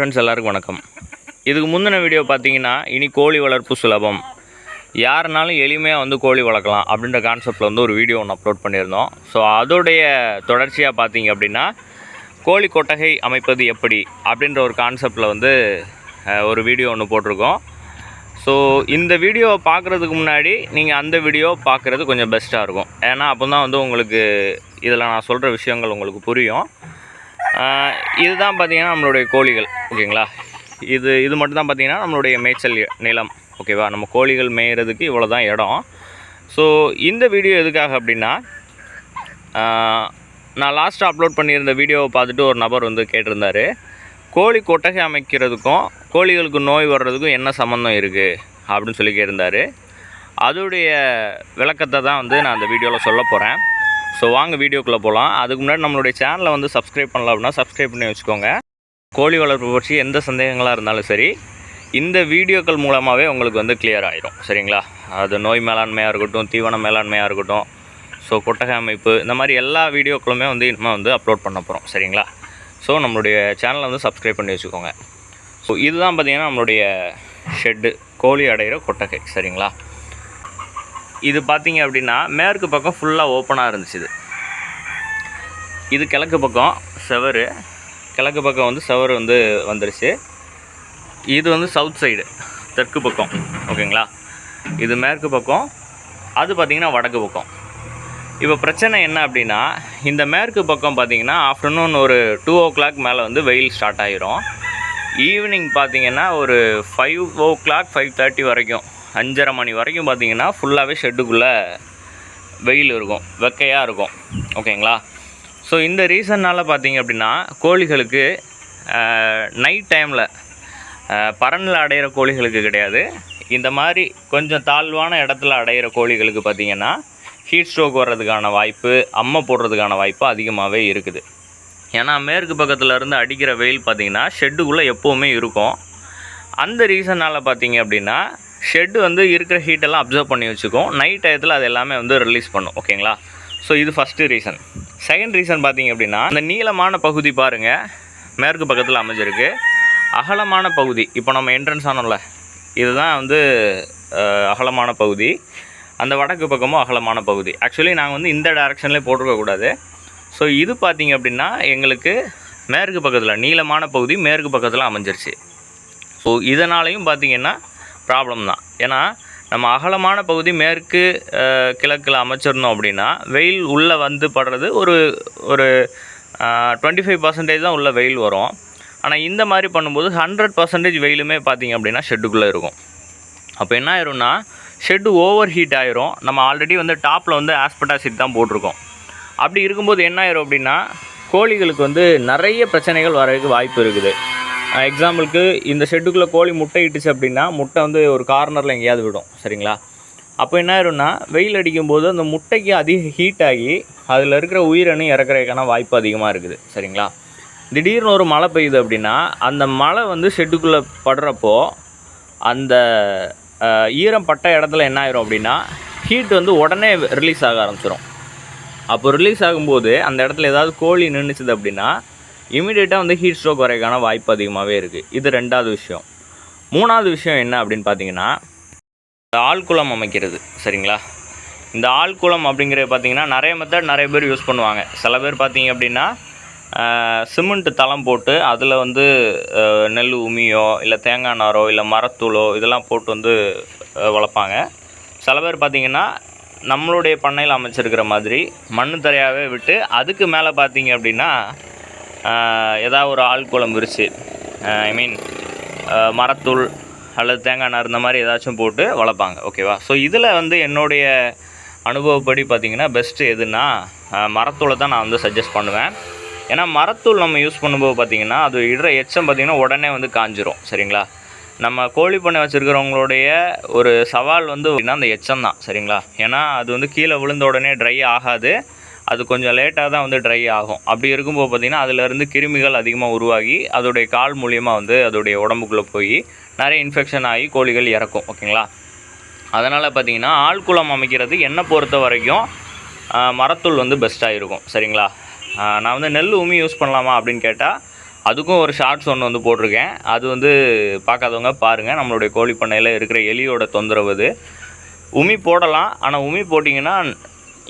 Friends எல்லாருக்கும் வணக்கம். இதுக்கு முந்தின வீடியோ பார்த்தீங்கன்னா இனி கோழி வளர்ப்பு சுலபம். யாருனாலும் எளிமையாக வந்து கோழி வளர்க்கலாம் அப்படின்ற கான்செப்டில் வந்து ஒரு வீடியோ ஒன்று அப்லோட் பண்ணியிருந்தோம். ஸோ அதோடைய தொடர்ச்சியாக பார்த்தீங்க அப்படின்னா கோழி கொட்டகை அமைப்பது எப்படி அப்படின்ற ஒரு கான்செப்டில் வந்து ஒரு வீடியோ ஒன்று போட்டிருக்கோம். ஸோ இந்த வீடியோவை பார்க்குறதுக்கு முன்னாடி நீங்கள் அந்த வீடியோ பார்க்குறது கொஞ்சம் பெஸ்ட்டாக இருக்கும். ஏன்னா அப்போ தான் வந்து உங்களுக்கு இதில் நான் சொல்கிற விஷயங்கள் உங்களுக்கு புரியும். இதுதான் பார்த்தீங்கன்னா நம்மளுடைய கோழிகள் ஓகேங்களா? இது இது மட்டும் தான் பார்த்தீங்கன்னா நம்மளுடைய மேய்ச்சல் நிலம் ஓகேவா? நம்ம கோழிகள் மேய்கிறதுக்கு இவ்வளோ தான் இடம். ஸோ இந்த வீடியோ எதுக்காக அப்படின்னா நான் லாஸ்ட்டாக அப்லோட் பண்ணியிருந்த வீடியோவை பார்த்துட்டு ஒரு நபர் வந்து கேட்டிருந்தாரு. கோழி கொட்டகை அமைக்கிறதுக்கும் கோழிகளுக்கு நோய் வர்றதுக்கும் என்ன சம்மந்தம் இருக்குது அப்படின்னு சொல்லி கேட்டிருந்தார். அதோடைய விளக்கத்தை தான் வந்து நான் அந்த வீடியோவில் சொல்ல போகிறேன் ஸோ வாங்க வீடியோக்குள்ளே போகலாம் அதுக்கு முன்னாடி நம்மளுடைய சேனலை வந்து சப்ஸ்கிரைப் பண்ணலாம் அப்படின்னா சப்ஸ்கிரைப் பண்ணி வச்சுக்கோங்க. கோழி வளர்ப்பு பற்றி எந்த சந்தேகங்களாக இருந்தாலும் சரி இந்த வீடியோக்கள் மூலமாகவே உங்களுக்கு வந்து கிளியர் ஆயிரும். சரிங்களா? அது நோய் மேலாண்மையாக இருக்கட்டும் தீவன மேலாண்மையாக இருக்கட்டும் ஸோ கொட்டகை அமைப்பு இந்த மாதிரி எல்லா வீடியோக்களுமே வந்து இனிமேல் வந்து அப்லோட் பண்ண போகிறோம் சரிங்களா? ஸோ நம்மளுடைய சேனலை வந்து சப்ஸ்கிரைப் பண்ணி வச்சுக்கோங்க. ஸோ இதுதான் பார்த்திங்கன்னா நம்மளுடைய ஷெட்டு கோழி அடைகிற கொட்டகை. சரிங்களா? இது பார்த்தீங்க அப்படின்னா மேற்கு பக்கம் ஃபுல்லாக ஓப்பனாக இருந்துச்சு இது. இது கிழக்கு பக்கம் செவரு. கிழக்கு பக்கம் வந்து செவரு வந்து வந்துருச்சு. இது வந்து சவுத் சைடு தெற்கு பக்கம் ஓகேங்களா இது மேற்கு பக்கம் அது பார்த்திங்கன்னா வடக்கு பக்கம். இப்போ பிரச்சனை என்ன அப்படின்னா இந்த மேற்கு பக்கம் பார்த்திங்கன்னா ஆஃப்டர்நூன் ஒரு டூ ஓ கிளாக் மேலே வந்து வெயில் ஸ்டார்ட் ஆகிரும் ஈவினிங் பார்த்தீங்கன்னா ஒரு five o'clock five thirty வரைக்கும். அஞ்சரை மணி வரைக்கும் பார்த்தீங்கன்னா ஃபுல்லாகவே ஷெட்டுக்குள்ளே வெயில் இருக்கும் வெக்கையாக இருக்கும். ஓகேங்களா ஸோ இந்த ரீசன்னால் பார்த்தீங்க அப்படின்னா கோழிகளுக்கு நைட் டைமில் பரனில் அடையிற கோழிகளுக்கு கிடையாது. இந்த மாதிரி கொஞ்சம் தாழ்வான இடத்துல அடையிற கோழிகளுக்கு பார்த்தீங்கன்னா ஹீட் ஸ்ட்ரோக் வர்றதுக்கான வாய்ப்பு அம்மை போடுறதுக்கான வாய்ப்பு அதிகமாகவே இருக்குது. ஏன்னா மேற்கு பக்கத்தில் இருந்து அடிக்கிற வெயில் பார்த்தீங்கன்னா ஷெட்டுக்குள்ளே எப்போவுமே இருக்கும். அந்த ரீசனால் பார்த்தீங்க அப்படின்னா ஷெட்டு வந்து இருக்கிற ஹீட்டெல்லாம் அப்சர்வ் பண்ணி வச்சுக்கும். நைட் டயத்தில் அது எல்லாமே வந்து ரிலீஸ் பண்ணும். ஓகேங்களா ஸோ இது ஃபஸ்ட்டு ரீசன் செகண்ட் ரீசன் பார்த்தீங்க அப்படின்னா இந்த நீளமான பகுதி பாருங்கள் மேற்கு பக்கத்தில் அமைஞ்சிருக்கு. அகலமான பகுதி இப்போ நம்ம என்ட்ரன்ஸ் ஆனோம்ல. இதுதான் வந்து அகலமான பகுதி. அந்த வடக்கு பக்கமும் அகலமான பகுதி. ஆக்சுவலி நாங்கள் வந்து இந்த டேரெக்ஷன்லேயே போட்டிருக்கக்கூடாது ஸோ இது பார்த்தீங்க அப்படின்னா எங்களுக்கு மேற்கு பக்கத்தில் நீளமான பகுதி மேற்கு பக்கத்தில் அமைஞ்சிருச்சு. ஸோ இதனாலையும் பார்த்திங்கன்னா ப்ராப்ளம் தான். ஏன்னா நம்ம அகலமான பகுதி மேற்கு கிழக்கில் அமைச்சிருந்தோம் அப்படின்னா வெயில் உள்ளே வந்து படுறது ஒரு ஒரு டுவெண்ட்டி ஃபைவ் பர்சன்டேஜ் தான் உள்ள வெயில் வரும். ஆனால் இந்த மாதிரி பண்ணும்போது ஹண்ட்ரட் பர்சன்டேஜ் வெயிலுமே பார்த்தீங்க அப்படின்னா ஷெட்டுக்குள்ளே இருக்கும். அப்போ என்ன ஆயிரும்னா ஷெட்டு ஓவர் ஹீட் ஆயிரும். நம்ம ஆல்ரெடி வந்து டாப்பில் வந்து ஆஸ்பெட்டாசிட் தான் போட்டிருக்கோம். அப்படி இருக்கும்போது என்ன ஆயிரும் அப்படின்னா கோழிகளுக்கு வந்து நிறைய பிரச்சனைகள் வரதுக்கு வாய்ப்பு இருக்குது. எக்ஸாம்பிளுக்கு இந்த ஷெட்டுக்குள்ளே கோழி முட்டை இட்டுச்சு அப்படின்னா முட்டை வந்து ஒரு கார்னரில் எங்கேயாவது விடும் சரிங்களா? அப்போ என்ன ஆயிரும்னா வெயில் அடிக்கும்போது அந்த முட்டைக்கு அதிக ஹீட் ஆகி அதில் இருக்கிற உயிரணு இறக்குறதுக்கான வாய்ப்பு அதிகமாக இருக்குது சரிங்களா? திடீர்னு ஒரு மழை பெய்யுது அப்படின்னா அந்த மழை வந்து ஷெட்டுக்குள்ளே படுறப்போ அந்த ஈரம் பட்ட இடத்துல என்ன ஆயிரும் அப்படின்னா ஹீட் வந்து உடனே ரிலீஸ் ஆக ஆரம்பிச்சிடும் அப்போ ரிலீஸ் ஆகும்போது அந்த இடத்துல ஏதாவது கோழி நின்றுச்சுது அப்படின்னா இமீடியட்டாக வந்து ஹீட் ஸ்ட்ரோக் வரைக்கான வாய்ப்பு அதிகமாகவே இருக்குது இது ரெண்டாவது விஷயம். மூணாவது விஷயம் என்ன அப்படின்னு பார்த்தீங்கன்னா இந்த ஆழ்குளம் அமைக்கிறது சரிங்களா? இந்த ஆழ்குளம் அப்படிங்கிறது பார்த்தீங்கன்னா நிறைய மெத்தட் நிறைய பேர் யூஸ் பண்ணுவாங்க. சில பேர் பார்த்தீங்க அப்படின்னா சிமெண்ட் தளம் போட்டு அதில் வந்து நெல் உமியோ இல்லை தேங்காய் நாரோ இல்லை மரத்தூளோ இதெல்லாம் போட்டு வந்து வளர்ப்பாங்க. சில பேர் பார்த்திங்கன்னா நம்மளுடைய பண்ணையில் அமைச்சிருக்கிற மாதிரி மண் தரையாகவே விட்டு அதுக்கு மேலே பார்த்தீங்க அப்படின்னா ஏதாவது ஒரு ஆழ்குளம் விரிச்சு ஐ மீன் மரத்தூள் அல்லது தேங்காய் நார் இந்த மாதிரி ஏதாச்சும் போட்டு வளர்ப்பாங்க. ஓகேவா ஸோ இதில் வந்து என்னுடைய அனுபவப்படி பார்த்தீங்கன்னா பெஸ்ட்டு எதுன்னா மரத்தூளை தான் நான் வந்து சஜஸ்ட் பண்ணுவேன். ஏன்னா மரத்தூள் நம்ம யூஸ் பண்ணும்போது பார்த்திங்கன்னா அது இடுற எச்சம் பார்த்தீங்கன்னா உடனே வந்து காஞ்சிரும். சரிங்களா? நம்ம கோழி பண்ணை வச்சுருக்கிறவங்களுடைய ஒரு சவால் வந்து அப்படின்னா அந்த எச்சம் தான். சரிங்களா? ஏன்னா அது வந்து கீழே விழுந்த உடனே ட்ரை ஆகாது. அது கொஞ்சம் லேட்டாக தான் வந்து ட்ரை ஆகும். அப்படி இருக்கும்போது பார்த்திங்கன்னா அதுலேருந்து கிருமிகள் அதிகமாக உருவாகி அதோடைய கால் மூலியமாக வந்து அதோடைய உடம்புக்குள்ளே போய் நிறைய இன்ஃபெக்ஷன் ஆகி கோழிகள் இறக்கும் ஓகேங்களா? அதனால் பார்த்திங்கன்னா ஆழ்குளம் அமைக்கிறது என்னை பொறுத்த வரைக்கும் மரத்தூள் வந்து பெஸ்ட்டாக இருக்கும் சரிங்களா? நான் வந்து நெல் உமி யூஸ் பண்ணலாமா அப்படின்னு கேட்டால் அதுக்கும் ஒரு ஷார்ட்ஸ் ஒன்று வந்து போட்டிருக்கேன். அது வந்து பார்க்காதவங்க பாருங்கள் நம்மளுடைய கோழி பண்ணையில் இருக்கிற எலியோட தொந்தரவு இது உமி போடலாம். ஆனால் உமி போட்டிங்கன்னா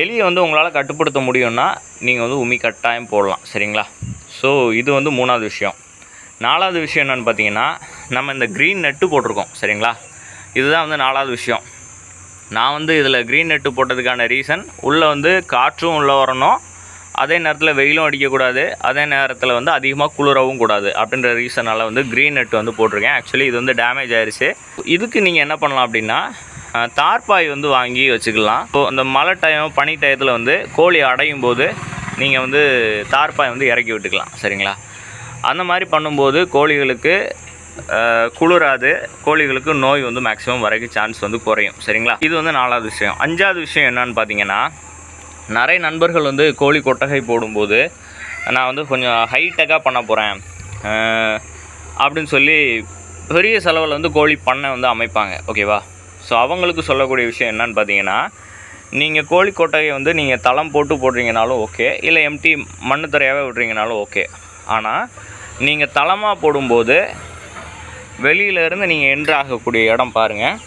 எலியை வந்து உங்களால் கட்டுப்படுத்த முடியும்னா நீங்கள் வந்து உமி கட்டாயம் போடலாம் சரிங்களா? ஸோ இது வந்து மூணாவது விஷயம். நாலாவது விஷயம் என்னென்னு பார்த்தீங்கன்னா நம்ம இந்த க்ரீன் நெட்டு போட்டிருக்கோம் சரிங்களா? இதுதான் வந்து நாலாவது விஷயம். நான் வந்து இதில் க்ரீன் நெட்டு போட்டதுக்கான ரீசன் உள்ளே வந்து காற்றும் உள்ளே வரணும் அதே நேரத்தில் வெயிலும் அடிக்கக்கூடாது அதே நேரத்தில் வந்து அதிகமாக குளிரவும் கூடாது அப்படின்ற ரீசனால் வந்து க்ரீன் நெட் வந்து போட்டிருக்கேன். ஆக்சுவலி இது வந்து டேமேஜ் ஆயிடுச்சு இதுக்கு நீங்கள் என்ன பண்ணலாம் அப்படின்னா தார்பாய் வந்து வாங்கி வச்சுக்கலாம். ஸோ அந்த மழை டைம் பனி டயத்தில் வந்து கோழி அடையும் போது நீங்கள் வந்து தார்பாய் வந்து இறக்கி விட்டுக்கலாம். சரிங்களா? அந்த மாதிரி பண்ணும்போது கோழிகளுக்கு குளிராது. கோழிகளுக்கு நோய் வந்து மேக்ஸிமம் வரைக்கும் சான்ஸ் வந்து குறையும். சரிங்களா? இது வந்து நாலாவது விஷயம். அஞ்சாவது விஷயம் என்னன்னு பார்த்தீங்கன்னா நிறைய நண்பர்கள் வந்து கோழி கொட்டகை போடும்போது நான் வந்து கொஞ்சம் ஹைடெக்காக பண்ண போகிறேன் அப்படின்னு சொல்லி பெரிய செலவில் வந்து கோழி பண்ணை வந்து அமைப்பாங்க. ஓகேவா? ஸோ அவங்களுக்கு சொல்லக்கூடிய விஷயம் என்னன்னு பார்த்தீங்கன்னா நீங்கள் கோழி கொட்டகையை வந்து நீங்கள் தளம் போட்டு போடுறீங்கனாலும் ஓகே இல்லை எம்டி மண்ணு தரையாகவே விட்றீங்கனாலும் ஓகே. ஆனால் நீங்கள் தளமாக போடும்போது வெளியில இருந்து நீங்கள் என்ட்ரு ஆகக்கூடிய இடம் பாருங்கள்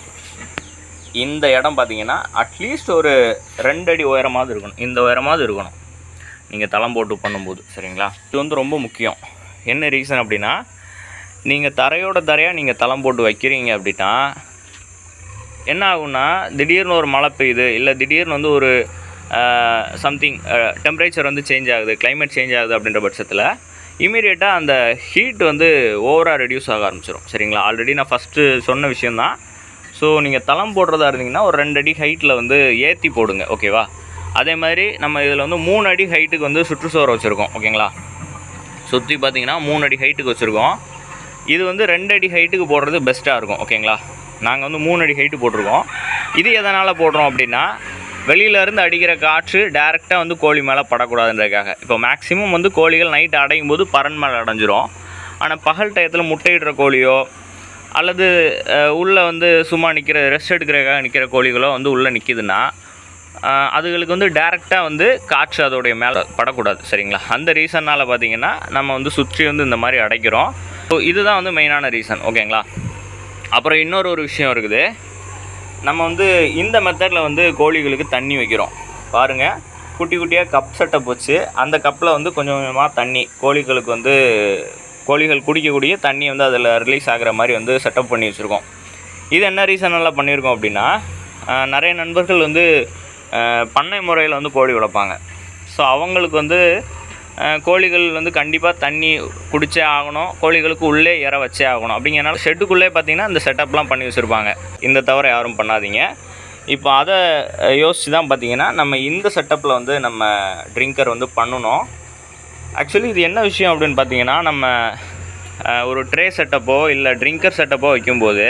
இந்த இடம் பார்த்தீங்கன்னா அட்லீஸ்ட் ஒரு ரெண்டு அடி உயரமாவது இருக்கணும். இந்த உயரமாவது இருக்கணும். நீங்கள் தளம் போட்டு பண்ணும்போது சரிங்களா? இது வந்து ரொம்ப முக்கியம். என்ன ரீசன் அப்படின்னா நீங்கள் தரையோட தரையாக நீங்கள் தளம் போட்டு வைக்கிறீங்க அப்படின்னா என்ன ஆகும்னா திடீர்னு ஒரு மழை பெய்யுது இல்லை திடீர்னு வந்து ஒரு சம்திங் டெம்பரேச்சர் வந்து சேஞ்ச் ஆகுது கிளைமேட் சேஞ்ச் ஆகுது அப்படின்ற பட்சத்தில் இமீடியட்டாக அந்த ஹீட் வந்து ஓவராக ரெடியூஸ் ஆக ஆரம்பிச்சிடும் சரிங்களா? ஆல்ரெடி நான் ஃபஸ்ட்டு சொன்ன விஷயந்தான் ஸோ நீங்கள் தளம் போடுறதா இருந்தீங்கன்னா ஒரு ரெண்டு அடி ஹைட்டில் வந்து ஏற்றி போடுங்க ஓகேவா அதே மாதிரி நம்ம இதில் வந்து மூணு அடி ஹைட்டுக்கு வந்து சுற்றுச்சுவர் வச்சுருக்கோம் ஓகேங்களா சுற்றி பார்த்தீங்கன்னா மூணு அடி ஹைட்டுக்கு வச்சுருக்கோம். இது வந்து ரெண்டு அடி ஹைட்டுக்கு போடுறது பெஸ்ட்டாக இருக்கும் ஓகேங்களா நாங்கள் வந்து மூணு அடி ஹைட்டு போட்டிருக்கோம். இது எதனால் போடுறோம் அப்படின்னா வெளியில இருந்து அடிக்கிற காற்று டேரெக்டாக வந்து கோழி மேலே படக்கூடாதுன்றதுக்காக. இப்போ மேக்ஸிமம் வந்து கோழிகள் நைட் அடையும் போது பறன் மேலே அடைஞ்சிரும். ஆனால் பகல் டயத்தில் முட்டையிடுற கோழியோ அல்லது உள்ளே வந்து சும்மா நிற்கிற ரெஸ்ட் எடுக்கிறக்காக நிற்கிற கோழிகளோ வந்து உள்ளே நிற்கிதுன்னா அதுகளுக்கு வந்து டேரெக்டாக வந்து காற்று அதோடைய மேலே படக்கூடாது. சரிங்களா? அந்த ரீசன்னால் பார்த்தீங்கன்னா நம்ம வந்து சுற்றி வந்து இந்த மாதிரி அடைக்கிறோம். ஸோ இதுதான் வந்து மெயினான ரீசன் ஓகேங்களா அப்புறம் இன்னொரு ஒரு விஷயம் இருக்குது. நம்ம வந்து இந்த மெத்தடில் வந்து கோழிகளுக்கு தண்ணி வைக்கிறோம். பாருங்கள் குட்டி குட்டியாக கப் செட்டப் வச்சு அந்த கப்பில் வந்து கொஞ்சம் கொஞ்சமாக தண்ணி கோழிகளுக்கு வந்து கோழிகள் குடிக்கக்கூடிய தண்ணி வந்து அதில் ரிலீஸ் ஆகிற மாதிரி வந்து செட்டப் பண்ணி வச்சுருக்கோம். இது என்ன ரீசனெல்லாம் பண்ணியிருக்கோம் அப்படின்னா நிறைய நண்பர்கள் வந்து பண்ணை முறையில் வந்து கோழி வளர்ப்பாங்க. ஸோ அவங்களுக்கு வந்து கோழிகள் வந்து கண்டிப்பாக தண்ணி குடிச்சே ஆகணும். கோழிகளுக்கு உள்ளே இற வச்சே ஆகணும். அப்படிங்கிறனால ஷெட்டுக்குள்ளே பார்த்தீங்கன்னா இந்த செட்டப்லாம் பண்ணி வச்சுருப்பாங்க. இந்த தவிர யாரும் பண்ணாதீங்க. இப்போ அதை யோசித்து தான் பார்த்தீங்கன்னா நம்ம இந்த செட்டப்பில் வந்து நம்ம ட்ரிங்கர் வந்து பண்ணணும். ஆக்சுவலி இது என்ன விஷயம் அப்படின்னு பார்த்தீங்கன்னா நம்ம ஒரு ட்ரே செட்டப்போ இல்லை ட்ரிங்கர் செட்டப்போ வைக்கும்போது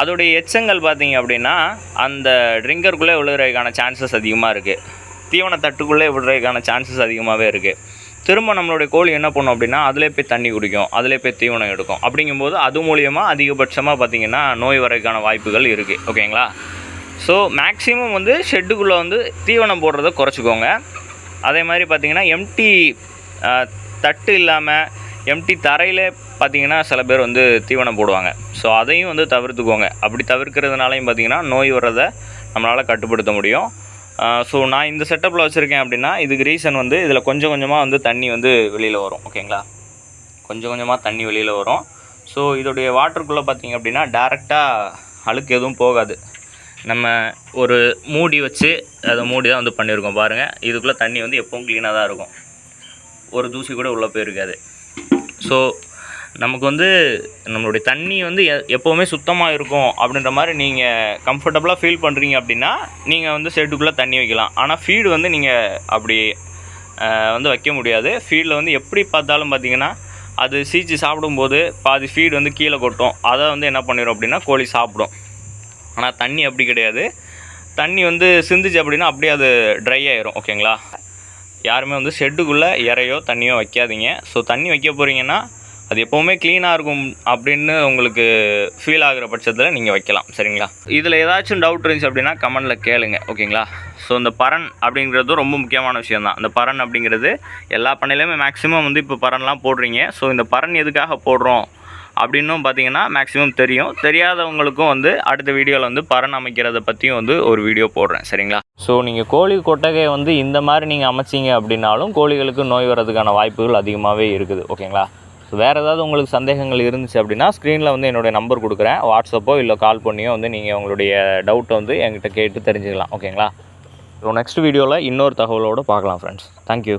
அதோடைய எச்சங்கள் பார்த்தீங்க அப்படின்னா அந்த ட்ரிங்கருக்குள்ளே விழுகிறதுக்கான சான்சஸ் அதிகமாக இருக்குது தீவன தட்டுக்குள்ளே விடுறதுக்கான சான்சஸ் அதிகமாகவே இருக்குது திரும்ப நம்மளுடைய கோழி என்ன பண்ணும் அப்படின்னா அதிலே போய் தண்ணி குடிக்கும் அதிலே போய் தீவனம் எடுக்கும். அப்படிங்கும்போது அது மூலியமாக அதிகபட்சமாக பார்த்தீங்கன்னா நோய் வரதுக்கான வாய்ப்புகள் இருக்குது ஓகேங்களா? ஸோ மேக்ஸிமம் வந்து ஷெட்டுக்குள்ளே வந்து தீவனம் போடுறத குறைச்சிக்கோங்க. அதே மாதிரி பார்த்தீங்கன்னா எம்டி தட்டு இல்லாமல் எம்டி தரையிலே பார்த்தீங்கன்னா சில பேர் வந்து தீவனம் போடுவாங்க. ஸோ அதையும் வந்து தவிர்த்துக்கோங்க. அப்படி தவிர்க்கிறதுனாலையும் பார்த்தீங்கன்னா நோய் வர்றதை நம்மளால் கட்டுப்படுத்த முடியும். ஸோ நான் இந்த செட்டப்பில் வச்சுருக்கேன் அப்படின்னா இதுக்கு ரீசன் வந்து இதில் கொஞ்சம் கொஞ்சமாக வந்து தண்ணி வந்து வெளியில் வரும் ஓகேங்களா கொஞ்சம் கொஞ்சமாக தண்ணி வெளியில் வரும். ஸோ இதோடைய வாட்டருக்குள்ளே பார்த்தீங்க அப்படின்னா டேரெக்டாக அழுக்கு எதுவும் போகாது. நம்ம ஒரு மூடி வச்சு அதை மூடி தான் வந்து பண்ணியிருக்கோம் பாருங்கள் இதுக்குள்ளே தண்ணி வந்து எப்பவும் க்ளீனாக தான் இருக்கும். ஒரு தூசி கூட உள்ளே போயிருக்காது. ஸோ நமக்கு வந்து நம்மளுடைய தண்ணி வந்து எ எப்போவுமே சுத்தமாக இருக்கும் அப்படின்ற மாதிரி நீங்கள் கம்ஃபர்டபுளாக ஃபீல் பண்ணுறீங்க அப்படின்னா நீங்கள் வந்து ஷெட்டுக்குள்ளே தண்ணி வைக்கலாம். ஆனால் ஃபீடு வந்து நீங்கள் அப்படி வந்து வைக்க முடியாது. ஃபீல்டில் வந்து எப்படி பார்த்தாலும் பார்த்தீங்கன்னா அது சீச்சு சாப்பிடும்போது பாதி ஃபீடு வந்து கீழே கொட்டும். அதை வந்து என்ன பண்ணிடும் அப்படின்னா கோழி சாப்பிடும். ஆனால் தண்ணி அப்படி கிடையாது. தண்ணி வந்து சிந்துச்சு அப்படின்னா அப்படியே அது ட்ரை ஆயிரும் ஓகேங்களா யாருமே வந்து ஷெட்டுக்குள்ளே இறையோ தண்ணியோ வைக்காதீங்க. ஸோ தண்ணி வைக்க போகிறீங்கன்னா அது எப்போவுமே க்ளீனாக இருக்கும் அப்படின்னு உங்களுக்கு ஃபீல் ஆகிற பட்சத்தில் நீங்கள் வைக்கலாம் சரிங்களா? இதில் ஏதாச்சும் டவுட் இருந்துச்சு அப்படின்னா கமெண்டில் கேளுங்க ஓகேங்களா ஸோ இந்த பரன் அப்படிங்கிறது ரொம்ப முக்கியமான விஷயம் தான். இந்த பரன் அப்படிங்கிறது எல்லா பண்ணையிலையுமே மேக்ஸிமம் வந்து இப்போ பரன்லாம் போடுறீங்க. ஸோ இந்த பரன் எதுக்காக போடுறோம் அப்படின்னும் பார்த்தீங்கன்னா மேக்ஸிமம் தெரியும். தெரியாதவங்களுக்கும் வந்து அடுத்த வீடியோவில் வந்து பரன் அமைக்கிறத பற்றியும் வந்து ஒரு வீடியோ போடுறேன் சரிங்களா? ஸோ நீங்கள் கோழி கொட்டகையை வந்து இந்த மாதிரி நீங்கள் அமைச்சிங்க அப்படின்னாலும் கோழிகளுக்கு நோய் வர்றதுக்கான வாய்ப்புகள் அதிகமாகவே இருக்குது ஓகேங்களா ஸோ வேறு ஏதாவது உங்களுக்கு சந்தேகங்கள் இருந்துச்சு அப்படின்னா ஸ்க்ரீனில் வந்து என்னுடைய நம்பர் கொடுக்குறேன். வாட்ஸ்அப்போ இல்லை கால் பண்ணியோ வந்து நீங்கள் உங்களுடைய டவுட்டை வந்து என்கிட்ட கேட்டு தெரிஞ்சுக்கலாம். ஓகேங்களா ஸோ நெக்ஸ்ட் வீடியோவில் இன்னொரு தகவலோடு பார்க்கலாம் ஃப்ரெண்ட்ஸ் தேங்க்யூ